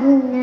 ကု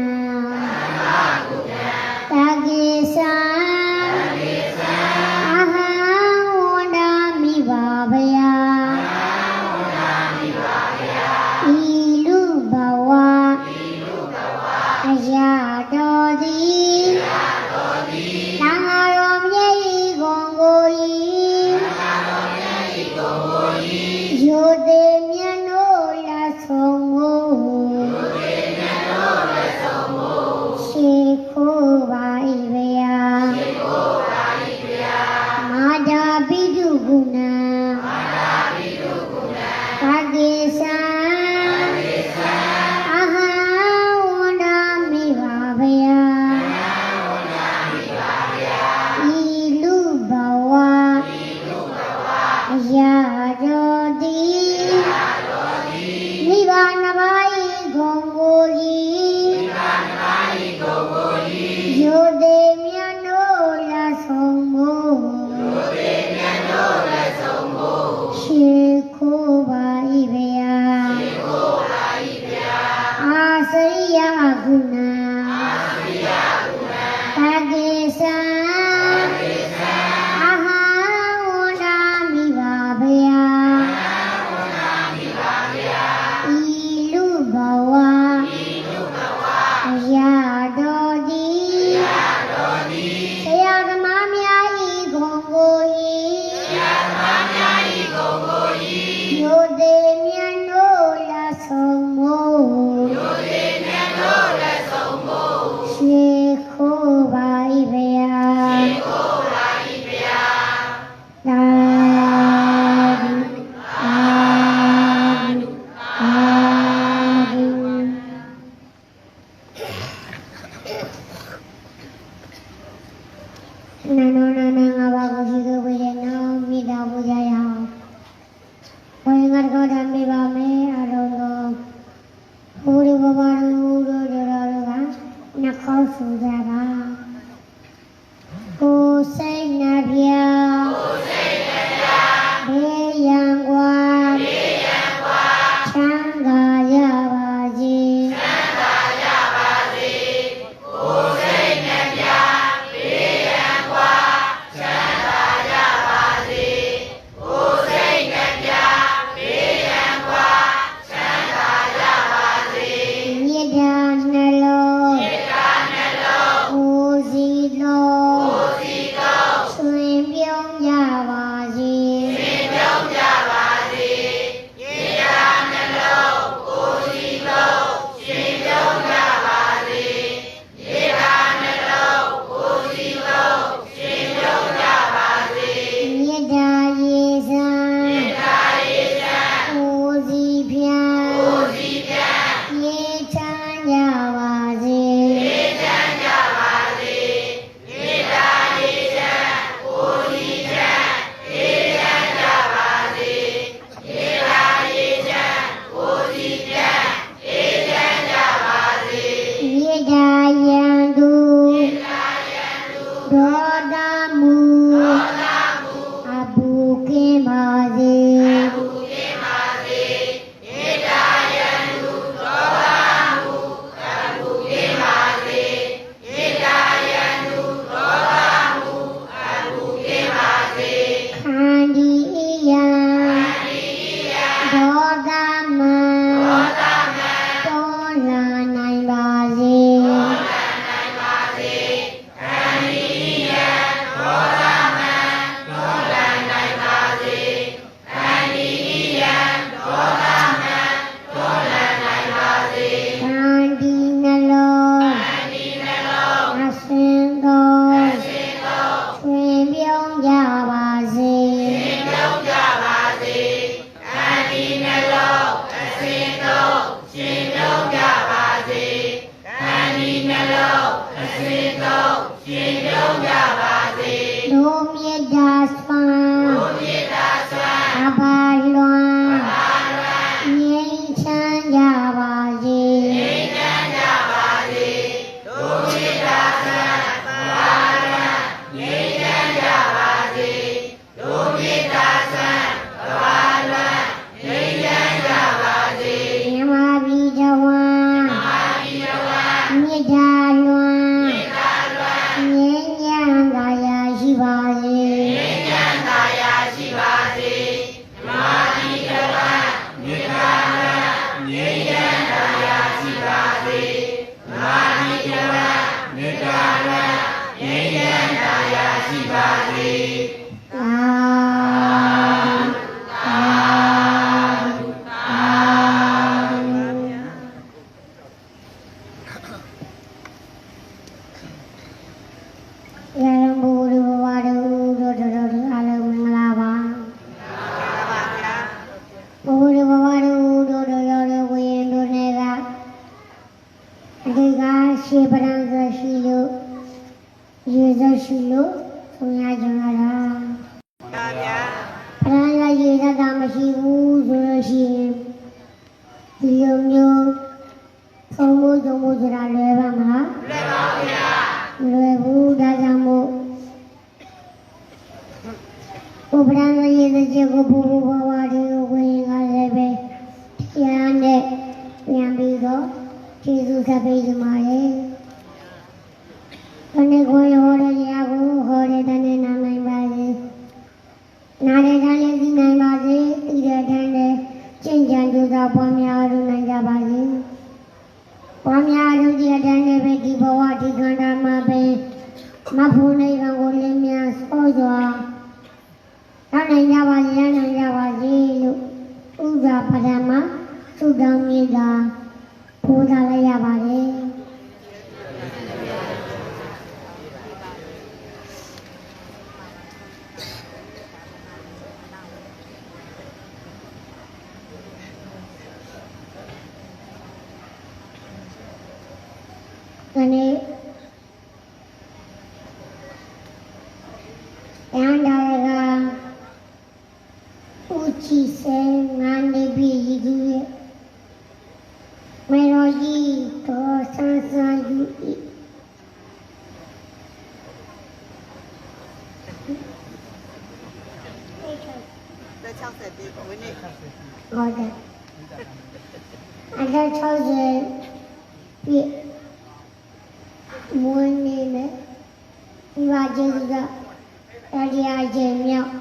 ငြိမ်းချမ်းသာယာရှိပါစေဓမ္မတိတပါမြစ်သာငြိမ်းချမ်းသာယာရှိပါစေဓမ္မတိတပါမြစ်သာငြိမ်းချမ်းသာယာရှိပါစေ လို့ရှိရင်ဒီလိုမျိုးသုံးဖို့သုံးဖို့ဆိုတာလွယ်ပါမလားမလွယ်ဘူးဒါကြောင့်မို့ဘုရားရဲ့ရေသချက်ကိုဘုဘဘဝဒီကိုဝင်ကလည်းပဲတရားနဲ့ပြန်ပြီးတော့ကျေးဇူးဆက်ပေးကြပါလေ။ဒီနေ့ကို စ္စာပဒမသုတောင်းမြေတာဘိုးသားလိုက်ရပါတယ်ဒီနေ့ရန်ဒါရကဦးချီစဲ အသက်60ပြည့်မွေးနေနဲ့ဒီပါကျေးဇူးကတရားခြင်းမြောက်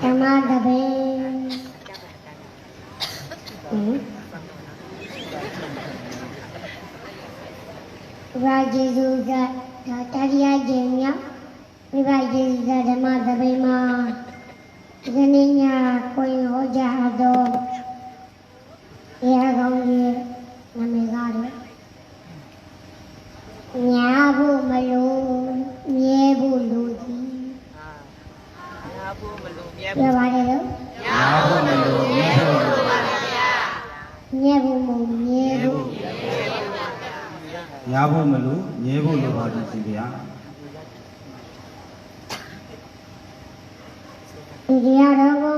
ဓမ္မတပင်ဟင်ဘာကျေးဇူးကဒါတရားခြင်းမြောက် ဒီပါယေဇာဓမ္မသဘေမှာဇနီးညာကိုယ်ဟောကြားတော့ဧရာကောင်းကြီးနာမည်ကတော့ညာဖို့မလို့မြဲဖို့လိုသည်ညာဖို့မလို့မြဲဖို့ပါတယ်လို့ညာဖို့မလို့မြဲဖို့လိုပါဗျာမြဲဖို့မမြဲဖို့ညာဖို့မလို့မြဲဖို့လိုပါတယ်ဗျာ ဒီတရားတော်ကို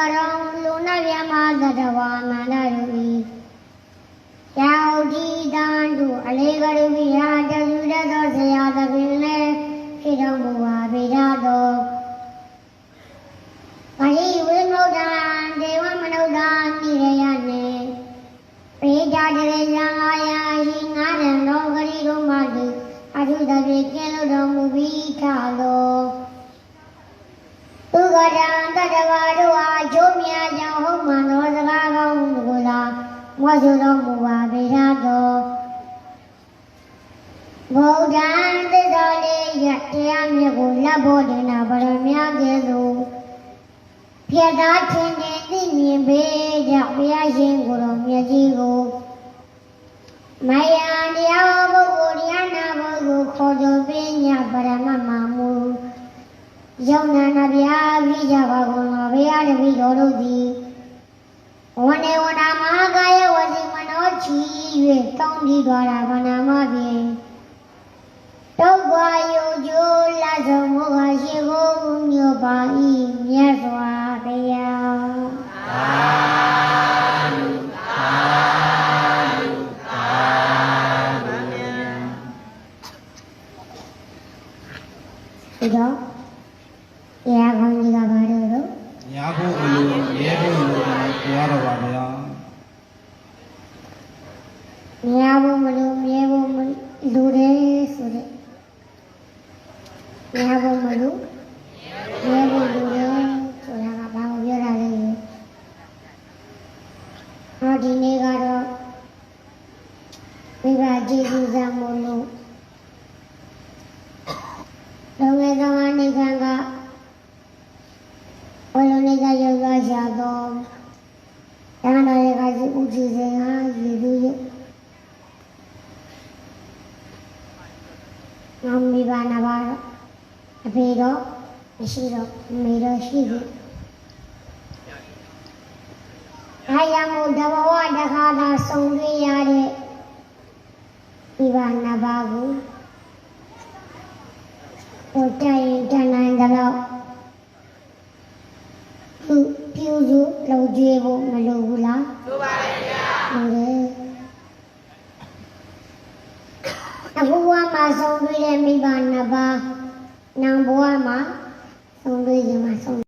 လောကကရောလူနာမြမသတ္တဝါမန္တရုဤယောတိတံတို့အလေးကရုပိယတသုရသောဆရာသဖြင့်လည်းဖြစ်တော်မူပါပေရသောပရိဝိမုဒ္ဒံဒေဝမနုဿာနိရယနေပေကြတရေဇံအာ င့် ဖို့မလို့မြဲဖို့မလူတယ်ဆိုတဲ့မြားဖို့မလို့မြဲဖို့လူတယ်ဆိုတာကဘာကိုပြောတာလဲဟောဒီနေ့ကတော့မိဘကျေးဇူးစားမို့လို့လုံငယ်သောအနေခံကဘယ်လိုနေကရောက်ရရှာတော့တန်တော်ရဲ့ကစီဦးစီစဉ်ဟာရည်သူရဲ့ ငေါမိဘနာပါတော့အဖေတော့မရှိတော့အမေတော့ရှိပြီ။အားရမို့တဘဝတစ်ခါသာဆုံတွေ့ရတဲ့မိဘနာပါကိုဟိုတိုင်တန်နိုင်ကြတော့သူပြုစုလုံကျွေးဖို့မလိုဘူးလား။လိုပါရဲ့ဗျာ။ဟုတ်တယ်။ အခုဘဝ မှာဆုံးတွေ့တဲ့မိဘနှစ်ပါးနောင်ဘဝမှာဆုံးတွေ့ခြင်းမှာဆုံး